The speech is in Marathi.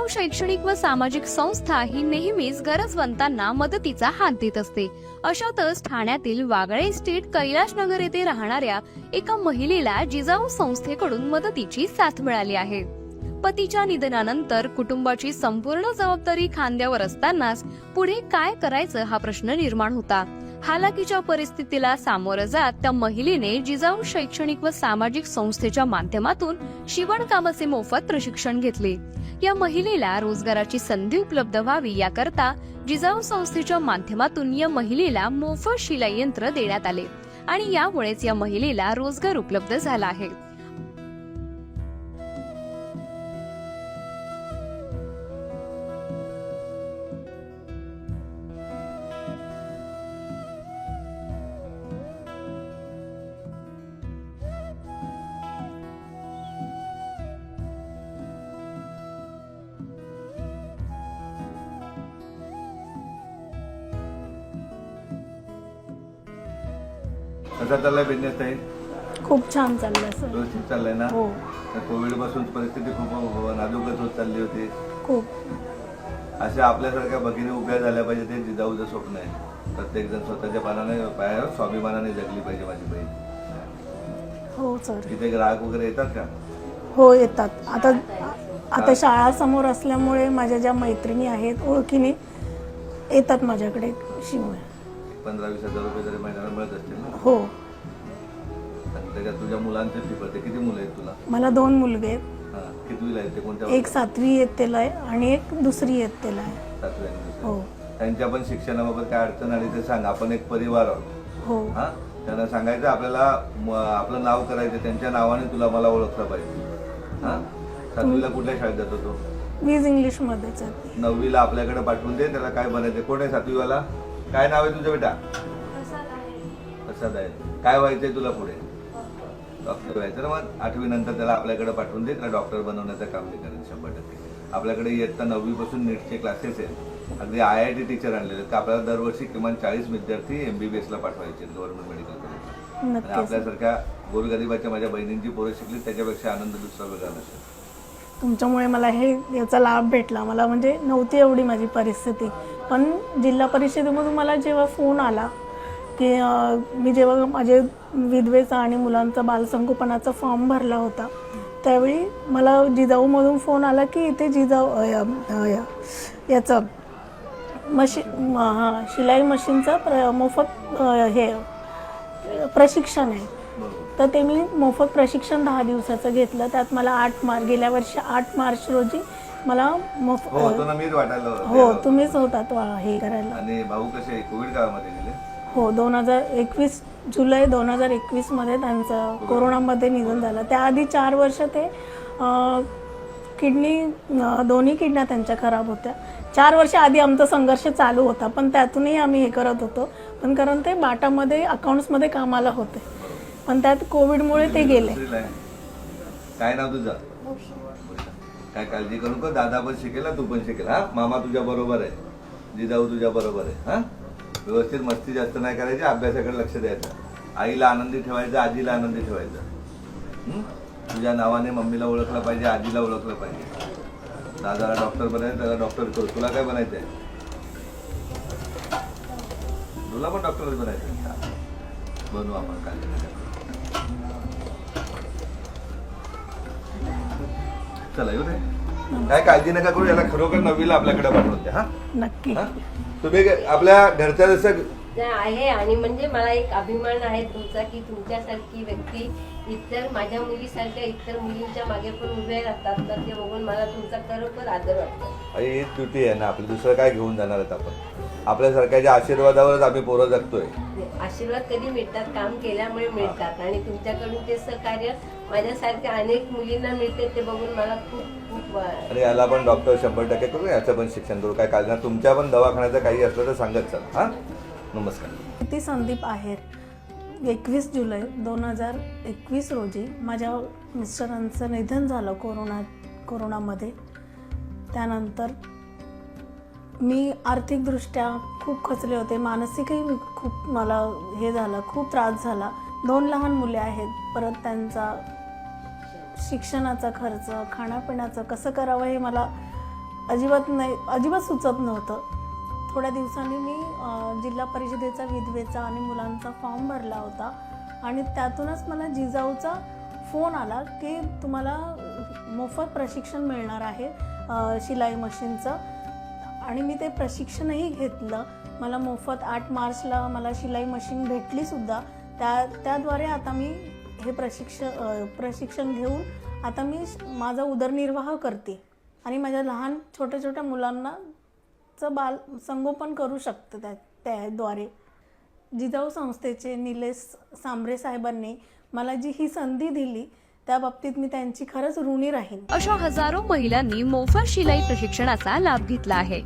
जिजाऊ शैक्षणिक व सामाजिक संस्था ही नेहमीच गरजवंतांना मदतीचा हात देत असते. अशातच ठाण्यातील वागळे इस्टेट कैलाशनगर येथे राहणाऱ्या एका महिलेला जिजाऊ संस्थेकडून मदतीची साथ मिळाली आहे. पतीच्या निधनानंतर कुटुंबाची संपूर्ण जबाबदारी खांद्यावर असतानाच पुढे काय करायचं हा प्रश्न निर्माण होता. हालाकीच्या परिस्थितीला सामोरं जात त्या महिलेने जिजाऊ शैक्षणिक व सामाजिक संस्थेच्या माध्यमातून शिवणकामाचे मोफत प्रशिक्षण घेतले. या महिलेला रोजगाराची संधी उपलब्ध व्हावी याकरता जिजाऊ संस्थेच्या माध्यमातून या महिलेला मोफत शिलाई यंत्र देण्यात आले आणि यामुळेच या महिलेला रोजगार उपलब्ध झाला आहे. कसा चाललाय बिझनेस आहे खूप छान चाललं सर. व्यवस्थित चाललाय ना? हो. कोविडपासून परिस्थिती खूप नाजूकच होत चालली होती. खूप. अशा आपल्यासारख्या भगिनी उभ्या झाल्या पाहिजे ते जिजाऊचं स्वप्न आहे. प्रत्येक जण स्वतःच्या पानाने पायावर स्वाभिमानाने जगली पाहिजे माझी बहीण. हो सर. इथे ग्राहक वगैरे येतात का? हो येतात. आता आता शाळा समोर असल्यामुळे माझ्या ज्या मैत्रिणी आहेत ओळखीने येतात माझ्याकडे शिवाय पंधरा वीस हजार रुपये तरी महिन्याला मिळत असतील ना? हो. आणि त्याच्यात तुझ्या मुलांचे फी पडते. किती मुलं आहेत तुला? मला दोन मुलगे आहेत. हा कितवीला आहेत ते? कोणत्या एक सातवी इयत्तेला आहे आणि एक दुसरी इयत्तेला आहे. सातवी आणि? हो. त्यांच्या पण शिक्षणाबाबत काय अडचण आली ते सांग. आपण एक परिवार आहोत. हो. हा? त्यांना सांगायचं आपल्याला म- आपलं नाव करायचं त्यांच्या नावाने तुला मला ओळखलं पाहिजे. हा? सातवीला कुठल्या शाळेत जातो तो? वीज इंग्लिशमध्येच आहे. नववीला आपल्याकडे पाठवून दे त्याला काय बनायचं कोण आहे सातवीवाला? काय नाव आहे तुझं बेटा? प्रसाद आहे. काय व्हायचंय तुला पुढे? डॉक्टर व्हायचं. ना मग आठवी नंतर त्याला आपल्याकडे पाठवून दे त्याला डॉक्टर बनवण्याचं काम ते करेल शंभर टक्के. आपल्याकडे इयत्ता नववी पासून नीटचे क्लासेस आहेत. अगदी आय आय टी टीचर आणलेले आहेत. का आपल्याला दरवर्षी किमान चाळीस विद्यार्थी एमबीबीएस ला पाठवायचे गव्हर्नमेंट मेडिकल कॉलेजला आणि आपल्यासारख्या गोरगरिबाच्या माझ्या बहिणींची पोरं शिकली त्याच्यापेक्षा आनंद दुसरा वेगळा नसेल. तुमच्यामुळे मला हे याचा लाभ भेटला. मला म्हणजे नव्हती एवढी माझी परिस्थिती. पण जिल्हा परिषदेमधून मला जेव्हा फोन आला की मी जेव्हा माझे विधवेचा आणि मुलांचा बालसंगोपनाचा फॉर्म भरला होता त्यावेळी मला जिजाऊमधून फोन आला की इथे जिजाऊ याचं मशी हां शिलाई मशीनचं प्र मोफत हे प्रशिक्षण आहे. तर ते मी मोफत प्रशिक्षण दहा दिवसाचं घेतलं. त्यात मला आठ मार्च गेल्या वर्षी आठ मार्च रोजी मला मोफ हो होतो मीच वाटायला हो तुम्हीच होतात वा- हे करायला. आणि भाऊ कसे कोविड काळामध्ये गेले. हो दोन हजार एकवीस जुलै दोन हजार एकवीसमध्ये त्यांचं कोरोनामध्ये निधन झालं. त्याआधी चार वर्ष ते अं, किडनी अं, दोन्ही किडन्या त्यांच्या खराब होत्या. चार वर्ष आधी आमचा संघर्ष चालू होता पण त्यातूनही आम्ही हे करत होतो. पण कारण ते बाटामध्ये अकाउंट्समध्ये कामाला होते. पण त्यात कोविडमुळे ते गेले. दुसरीला आहे. काय नाव तुझं? काय काळजी करू का? दादा पण शिकेल तू पण शिकेल. हा? मामा तुझ्या बरोबर आहे. जिजाऊ तुझ्या बरोबर आहे. हा? व्यवस्थित मस्ती जास्त नाही करायची अभ्यासाकडे लक्ष द्यायचं. आईला आनंदी ठेवायचं आजीला आनंदी ठेवायचं. तुझ्या नावाने मम्मीला ओळखलं पाहिजे आजीला ओळखलं पाहिजे. दादाला डॉक्टर बनायचं त्याला डॉक्टर करू. तुला काय बनायचं आहे तुला पण डॉक्टरच बनायचं आहे. बनवू आपण काळजी चला येऊ दे. काय काळजी नका करू याला खरोखर नववीला आपल्याकडे पाठवून द्या हा? नक्की. हा? तुम्ही आपल्या घरच्या जसं आहे. आणि म्हणजे मला एक अभिमान आहे तुमचा की तुमच्यासारखी व्यक्ती इतर माझ्या मुलीसारख्या इतर मुलींच्या मागे पण उभे राहतात ना ते बघून मला तुमचा खरोखर आदर वाटतो. अरे ही ड्युटी आहे ना आपली दुसरं काय घेऊन जाणार आहेत आपण? आपल्या सरकारच्या आशीर्वादावरच आम्ही पोरं जगतोय. आशीर्वाद कधी मिळतात? काम केल्यामुळे मिळतात. आणि तुमच्याकडून ते सहकार्य माझ्यासारख्या अनेक मुलींना मिळते ते बघून मला खूप आणि याला पण डॉक्टर शंभर टक्के करू याचं पण शिक्षण करू. काय काळजी. तुमच्या पण दवाखान्याचं काही असलं तर सांगत चल हा? नमस्कार. ती संदीप आहेर. एकवीस जुलै दोन हजार एकवीस रोजी माझ्या मिस्टरांचं निधन झालं कोरोना कोरोनामध्ये. त्यानंतर मी आर्थिकदृष्ट्या खूप खचले होते. मानसिकही खूप मला हे झालं खूप त्रास झाला. दोन लहान मुले आहेत. परत त्यांचा शिक्षणाचा खर्च खाण्यापिण्याचं कसं करावं हे मला अजिबात नाही अजिबात सुचत नव्हतं. थोड्या दिवसांनी मी जिल्हा परिषदेचा विधवेचा आणि मुलांचा फॉर्म भरला होता. आणि त्यातूनच मला जिजाऊचा फोन आला की तुम्हाला मोफत प्रशिक्षण मिळणार आहे शिलाई मशीनचं. आणि मी ते प्रशिक्षणही घेतलं. मला मोफत आठ मार्चला मला शिलाई मशीन भेटलीसुद्धा त्या त्याद्वारे आता मी हे प्रशिक्षण प्रशिक्षण घेऊन आता मी माझा उदरनिर्वाह करते. आणि माझ्या लहान छोट्या छोट्या मुलांना चं बाल संगोपन करू शकतं त्या त्याद्वारे. जिजाऊ संस्थेचे निलेश सांबरे साहेबांनी मला जी ही संधी दिली त्या बाबतीत मी त्यांची खरंच ऋणी राहीन. अशा हजारो महिलांनी मोफत शिलाई प्रशिक्षणाचा लाभ घेतला आहे.